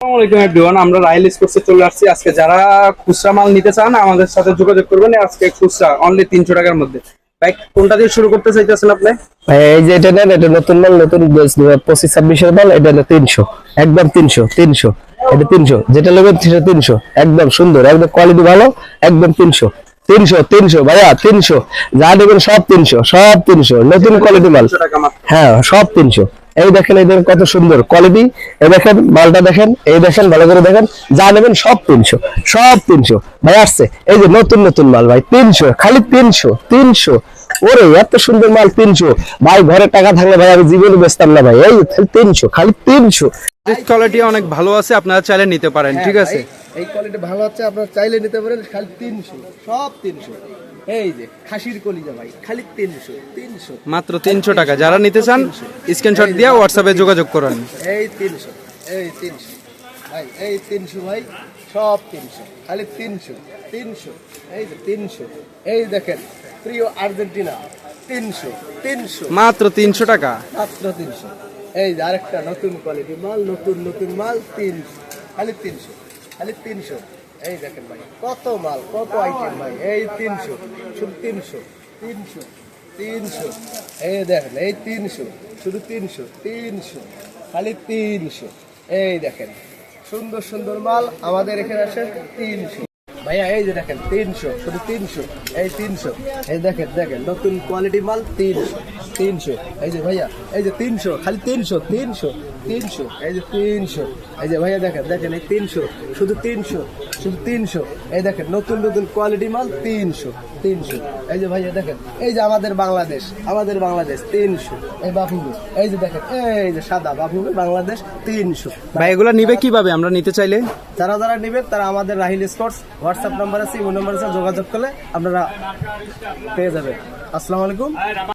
আসসালামাইকুম এভরিওয়ান আমরা রাইল স্পোর্টসে চলে আসছি। আজকে যারা খুচরা মাল নিতে চান আমাদের সাথে যোগাযোগ করবেন। আজকে খুচরা অনলি তিনশো টাকার মধ্যে। ভাই কোনটা দিয়ে শুরু করতে চাইতেছেন আপনি? এই যে এটা নেন এটা নতুন মাল নতুন পঁচিশ ছাব্বিশের মাল এটা হলো তিনশো। একদম তিনশো তিনশো। এটা তিনশো। যেটা নেবেন সেটা তিনশো। একদম সুন্দর একদম কোয়ালিটি ভালো একদম তিনশো। তিনশো তিনশো ভাইয়া তিনশো। যা নেবেন সব তিনশো সব তিনশো। নতুন কোয়ালিটি মাল। হ্যাঁ সব তিনশো। এই দেখেন এই দেখেন কত সুন্দর কোয়ালিটি এই দেখেন মালটা দেখেন এই দেখেন ভালো করে দেখেন। যা নেবেন সব তিনশো সব তিনশো। ভাই আসছে। এই যে নতুন নতুন মাল ভাই তিনশো খালি তিনশো তিনশো। ওরে এত সুন্দর মাল তিনশো। ভাই ঘরে টাকা থাকলে ভাই আমি জীবনে বেচতাম না ভাই। এই তিনশো খালি তিনশো। কোয়ালিটি অনেক ভালো আছে আপনারা চাইলে নিতে পারেন ঠিক আছে? এই কোয়ালিটি ভালো আছে আপনারা চাইলে নিতে পারেন খালি তিনশো সব তিনশো। এই যে খাসির কলিজা ভাই খালি তিনশো তিনশো। মাত্র তিনশো টাকা। যারা নিতে চান স্ক্রিনশট দিয়ে হোয়াটসঅ্যাপে যোগাযোগ করেন। এই তিনশো এই তিনশো। ভাই এই তিনশো ভাই সব তিনশো। খালি তিনশো তিনশো। এই যে তিনশো। এই দেখেন প্রিয় আর্জেন্টিনা তিনশো তিনশো। মাত্র তিনশো টাকা। মাত্র তিনশো। এই যে আরেকটা নতুন কোয়ালিটি মাল নতুন নতুন মাল তিনশো। খালি তিনশো খালি তিনশো। এই দেখেন ভাই কত মাল কত আইটেম ভাই এই তিনশো শুধু তিনশো। তিনশো। তিনশো এই দেখেন এই তিনশো শুধু তিনশো তিনশো খালি তিনশো। এই দেখেন সুন্দর সুন্দর মাল আমাদের এখানে আসে তিনশো। ভাইয়া এই যে দেখেন তিনশো শুধু তিনশো এই তিনশো। এই দেখেন দেখেন নতুন কোয়ালিটি মাল তিনশো তিনশো। এই যে ভাইয়া এই যে তিনশো খালি তিনশো তিনশো। তিনশো এই যে তিনশো। এই যে ভাইয়া দেখেন দেখেন এই তিনশো শুধু তিনশো শুধু তিনশো। এই দেখেন নতুন নতুন কোয়ালিটি মাল তিনশো তিনশো। এই যে ভাইয়া দেখেন এই যে আমাদের বাংলাদেশ আমাদের বাংলাদেশ তিনশো। এই বাফুবে এই যে দেখেন এই যে সাদা বাফুবে বাংলাদেশ তিনশো। ভাই এগুলো নিবে কীভাবে? আমরা নিতে চাইলে? যারা যারা নেবেন তারা আমাদের রাহিল স্পোর্টস হোয়াটসঅ্যাপ নাম্বার আছে ইমো নাম্বার আছে যোগাযোগ করলে আপনারা পেয়ে যাবেন। আসসালামু আলাইকুম।